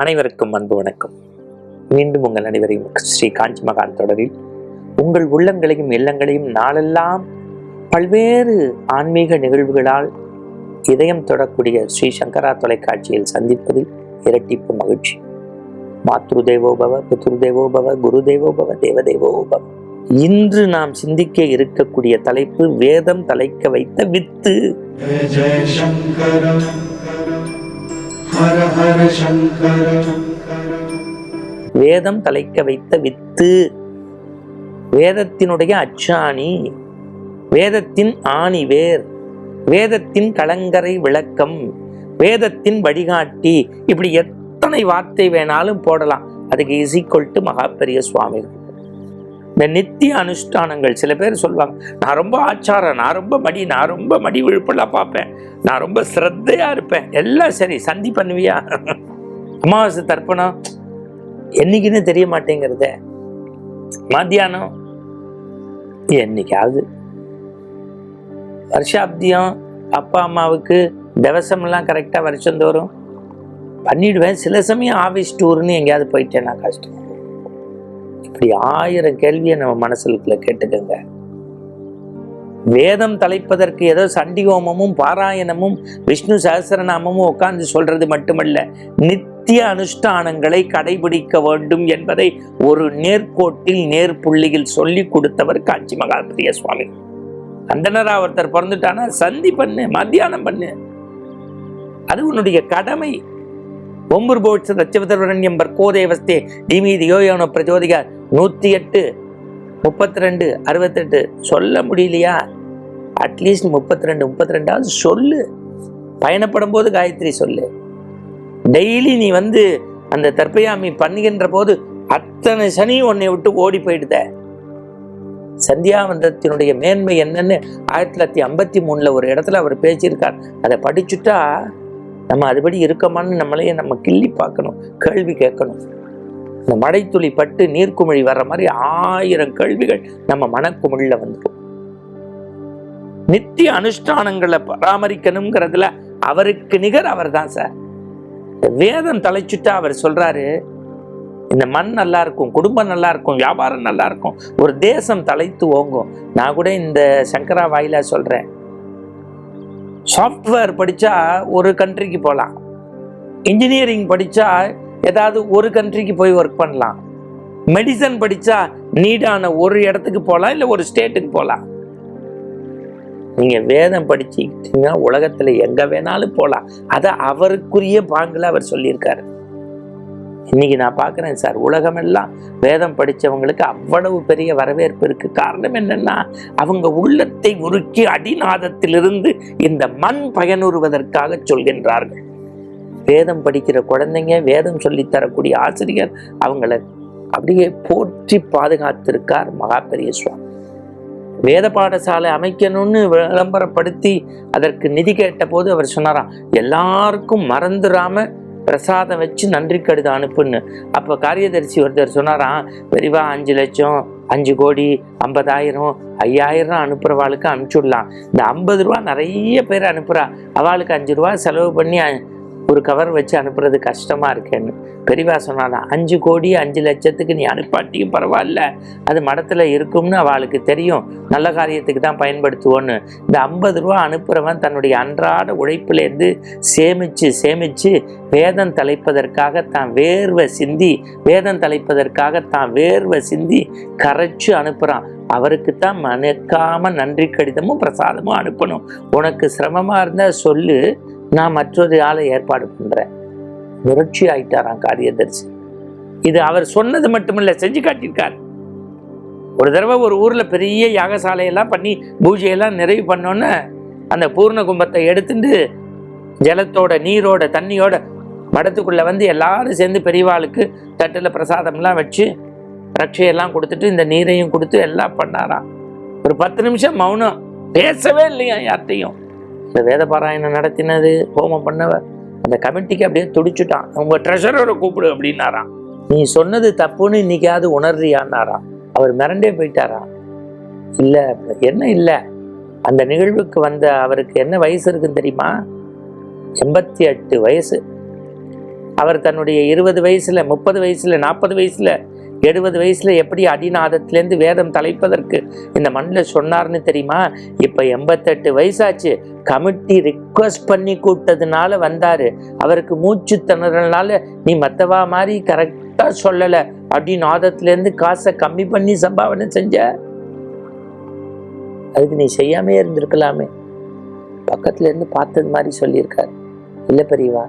அனைவருக்கும் அன்பு வணக்கம். மீண்டும் உங்கள் அனைவரையும் ஸ்ரீ காஞ்சி மகான் தொடரில் உங்கள் உள்ளங்களையும் இல்லங்களையும் நாளெல்லாம் பல்வேறு ஆன்மீக நிகழ்வுகளால் இதயம் தொடக்கூடிய ஸ்ரீ சங்கரா தொலைக்காட்சியில் சந்திப்பதில் இரட்டிப்பு மகிழ்ச்சி. மாத்ரு தேவோபவ பித்ரு தேவோபவ குரு தேவோபவ தேவதேவோபவ இன்று நாம் சிந்திக்க இருக்கக்கூடிய தலைப்பு வேதம் தலைக்க வைத்த வித்து. வேதம் தலைக்க வைத்த வித்து வேதத்தினுடைய அச்சாணி வேதத்தின் ஆணி வேர் வேதத்தின் கலங்கரை விளக்கம் வேதத்தின் வழிகாட்டி இப்படி எத்தனை வார்த்தை வேணாலும் போடலாம். அதுக்கு இசிக்கொல்ட்டு மகாபெரிய சுவாமிகள். இந்த நித்திய அனுஷ்டானங்கள் சில பேர் சொல்லுவாங்க நான் ரொம்ப ஆச்சாரம் நான் ரொம்ப மடி நான் ரொம்ப மடி விழுப்பெல்லாம் பார்ப்பேன். நான் ரொம்ப ஸ்ரத்தையாக இருப்பேன். எல்லாம் சரி சந்தி பண்ணுவியா? அமாவாசை தர்ப்பணம் என்னைக்குன்னு தெரிய மாட்டேங்கிறத. மத்தியானம் என்னைக்காவது. வருஷாப்தியம் அப்பா அம்மாவுக்கு திவசமெல்லாம் கரெக்டாக வருஷந்தோறும் பண்ணிடுவேன். சில சமயம் ஆஃபீஸ் டூர்னு எங்கேயாவது போயிட்டேன்னா கஷ்டம் இப்படி ஆயிரம் கேள்வியை நம்ம மனசுக்குள்ள கேட்டுக்கோங்க. வேதம் தலைப்பதற்கு ஏதோ சண்டி ஹோமமும் பாராயணமும் விஷ்ணு சகசரநாமமும் உட்கார்ந்து சொல்றது மட்டுமல்ல நித்திய அனுஷ்டானங்களை கடைபிடிக்க வேண்டும் என்பதை ஒரு நேர்கோட்டில் நேர்புள்ளியில் சொல்லி கொடுத்தவர் காஞ்சி மகாபிரிய சுவாமி. அந்தனரா ஒருத்தர் பிறந்துட்டானா? சந்தி பண்ணு மத்தியானம் பண்ணு. அது உன்னுடைய கடமை. ஒம்புர் போட்ச தச்சவதரண்யம் பர்கோதேவஸ்தே தீமீதி யோயோன பிரஜோதிகா நூற்றி எட்டு முப்பத்தி ரெண்டு அறுபத்தெட்டு. சொல்ல முடியலையா? அட்லீஸ்ட் முப்பத்தி ரெண்டு முப்பத்தி ரெண்டாவது சொல்லு. பயணப்படும் போது காயத்ரி சொல்லு. டெய்லி நீ வந்து அந்த தற்பயாமி பண்ணுகின்ற போது அத்தனை சனி உன்னை விட்டு ஓடி போயிடுத. சந்தியாவந்தத்தினுடைய மேன்மை என்னன்னு ஆயிரத்தி தொள்ளாயிரத்தி ஐம்பத்தி மூணில் ஒரு இடத்துல அவர் பேசியிருக்கார். அதை படிச்சுட்டா நம்ம அதுபடி இருக்கமான்னு நம்மளையே நம்ம கிள்ளி பார்க்கணும் கேள்வி கேட்கணும். இந்த மழைத்துளி பட்டு நீர்க்குமிழி வர்ற மாதிரி ஆயிரம் கேள்விகள் நம்ம மனக்குமிழில் வந்துடும். நித்திய அனுஷ்டானங்களை பராமரிக்கணுங்கிறதுல அவருக்கு நிகர் அவர் தான் சார் வேதம் தலைச்சுட்டா அவர் சொல்றாரு இந்த மண் நல்லா இருக்கும் குடும்பம் நல்லா இருக்கும் வியாபாரம் நல்லா இருக்கும் ஒரு தேசம் தலைத்து ஓங்கும். நான் கூட இந்த சங்கரா வாயிலா சொல்றேன் சாஃப்ட்வேர் படித்தா ஒரு கண்ட்ரிக்கு போகலாம் இன்ஜினியரிங் படித்தா ஏதாவது ஒரு கண்ட்ரிக்கு போய் ஒர்க் பண்ணலாம். மெடிசன் படித்தா நீடான ஒரு இடத்துக்கு போகலாம் இல்லை ஒரு ஸ்டேட்டுக்கு போகலாம் நீங்கள் வேதம் படிச்சுக்கிட்டீங்கன்னா உலகத்தில் எங்கே வேணாலும் போகலாம் அதை அவருக்குரிய பாங்கில் அவர் சொல்லியிருக்காரு. இன்னைக்கு நான் பார்க்குறேன் சார் உலகமெல்லாம் வேதம் படித்தவங்களுக்கு அவ்வளவு பெரிய வரவேற்பு இருக்குது காரணம் என்னென்னா அவங்க உள்ளத்தை உருக்கி அடிநாதத்திலிருந்து இந்த மண் பயனுறுவதற்காக சொல்கின்றார்கள். வேதம் படிக்கிற குழந்தைங்க வேதம் சொல்லித் தரக்கூடிய ஆசிரியர் அவங்கள அப்படியே போற்றி பாதுகாத்திருக்கார் மகாபெரிய சுவாமி. வேத பாடசாலை அமைக்கணும்னு விளம்பரப்படுத்தி அதற்கு நிதி கேட்ட போது அவர் சொன்னாராம் எல்லாருக்கும் மறந்துடாமல் பிரசாதம் வச்சு நன்றி கடிதம் அனுப்புன்னு. அப்போ காரியதரிசி ஒருத்தர் சொன்னாராம் பெரிவா அஞ்சு லட்சம் அஞ்சு கோடி ஐம்பதாயிரம் ஐயாயிரம் அனுப்புகிறவாளுக்கு அனுப்பிச்சுடலாம். இந்த ஐம்பது ரூபா நிறைய பேர் அனுப்புகிறா அவளுக்கு அஞ்சு ரூபா செலவு பண்ணி ஒரு கவர் வச்சு அனுப்புறது கஷ்டமாக இருக்கேன்னு. பெரியவா சொன்னாலாம் அஞ்சு கோடி அஞ்சு லட்சத்துக்கு நீ அனுப்பாட்டியும் பரவாயில்ல. அது மடத்தில் இருக்கும்னு அவளுக்கு தெரியும். நல்ல காரியத்துக்கு தான் பயன்படுத்துவோன்னு. இந்த ஐம்பது ரூபா அனுப்புகிறவன் தன்னுடைய அன்றாட உழைப்பிலேருந்து சேமித்து சேமித்து வேதம் தலைப்பதற்காக தான் வேர்வை சிந்தி வேதம் தலைப்பதற்காக தான் வேர்வை சிந்தி கரைச்சு அனுப்புகிறான் அவருக்கு தான் மணக்காம நன்றி கடிதமும் பிரசாதமும் அனுப்பணும். உனக்கு சிரமமாக இருந்தால் சொல்லு. நான் மற்றொரு ஆளை ஏற்பாடு பண்ணுறேன் புரட்சி ஆயிட்டாராம் காரியதரிசி. இது அவர் சொன்னது மட்டுமில்ல செஞ்சு காட்டியிருக்கார். ஒரு தடவை ஒரு ஊரில் பெரிய யாகசாலையெல்லாம் பண்ணி பூஜையெல்லாம் நிறைவு பண்ணோன்னே அந்த பூர்ண கும்பத்தை எடுத்துட்டு ஜலத்தோட நீரோட தண்ணியோட மடத்துக்குள்ளே வந்து எல்லாரும் சேர்ந்து பெரியவாளுக்கு தட்டில் பிரசாதம்லாம் வச்சு ரட்சையெல்லாம் கொடுத்துட்டு இந்த நீரையும் கொடுத்து எல்லாம் பண்ணாராம். ஒரு பத்து நிமிஷம் மௌனம். பேசவே இல்லையா யார்கிட்டையும்? இந்த வேத பாராயணம் நடத்தினது ஹோமம் பண்ணவ அந்த கமிட்டிக்கு அப்படியே துடிச்சுட்டான். உங்கள் ட்ரெஷரரை கூப்பிடு அப்படின்னாராம். நீ சொன்னது தப்புன்னு இன்னைக்காவது உணர்றியான்னாராம். அவர் மிரண்டே போயிட்டாரா இல்லை என்ன இல்லை? அந்த நிகழ்வுக்கு வந்த அவருக்கு என்ன வயசு இருக்குன்னு தெரியுமா? எண்பத்தி எட்டு வயசு. அவர் தன்னுடைய இருபது வயசில் முப்பது வயசில் நாற்பது வயசில் எழுபது வயசில் எப்படி அடிநாதத்துலேருந்து வேதம் தலைப்பதற்கு இந்த மண்ணில் சொன்னார்னு தெரியுமா? இப்போ எண்பத்தெட்டு வயசாச்சு. கமிட்டி ரிக்வஸ்ட் பண்ணி கூப்பிட்டதுனால வந்தார். அவருக்கு மூச்சு திணறனால நீ மற்றவா மாதிரி கரெக்டாக சொல்லலை. அடிநாதத்துலேருந்து காசை கம்மி பண்ணி சம்பாவனை செஞ்ச? அதுக்கு நீ செய்யாமே இருந்திருக்கலாமே. பக்கத்துலேருந்து பார்த்தது மாதிரி சொல்லியிருக்கார். இல்லை பெரியவா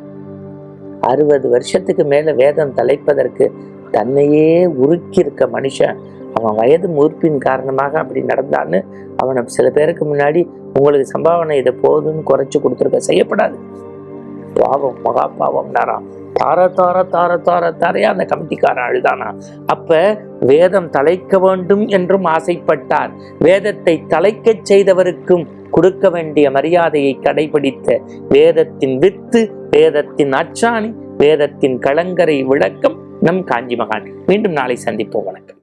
அறுபது வருஷத்துக்கு மேலே வேதம் தலைப்பதற்கு தன்னையே உருக்கி இருக்க மனுஷன். அவன் வயது மூர்ப்பின் காரணமாக அப்படி நடந்தான்னு அவனை சில பேருக்கு முன்னாடி உங்களுக்கு சம்பாவனை இதை போதும்னு குறைச்சி கொடுத்துருக்க செய்யப்படாது. பாவம் மகா பாவம் நாராம் தார தார தார தார தாரையா அந்த கமிட்டிக்காரன் அழுதானா? அப்ப வேதம் தலைக்க வேண்டும் என்றும் ஆசைப்பட்டார். வேதத்தை தலைக்கச் செய்தவருக்கும் கொடுக்க வேண்டிய மரியாதையை கடைபிடித்த வேதத்தின் வித்து வேதத்தின் அச்சாணி வேதத்தின் கலங்கரை விளக்கம் நம் காஞ்சி மகான் மீண்டும் நாளை சந்திப்போம். வணக்கம்.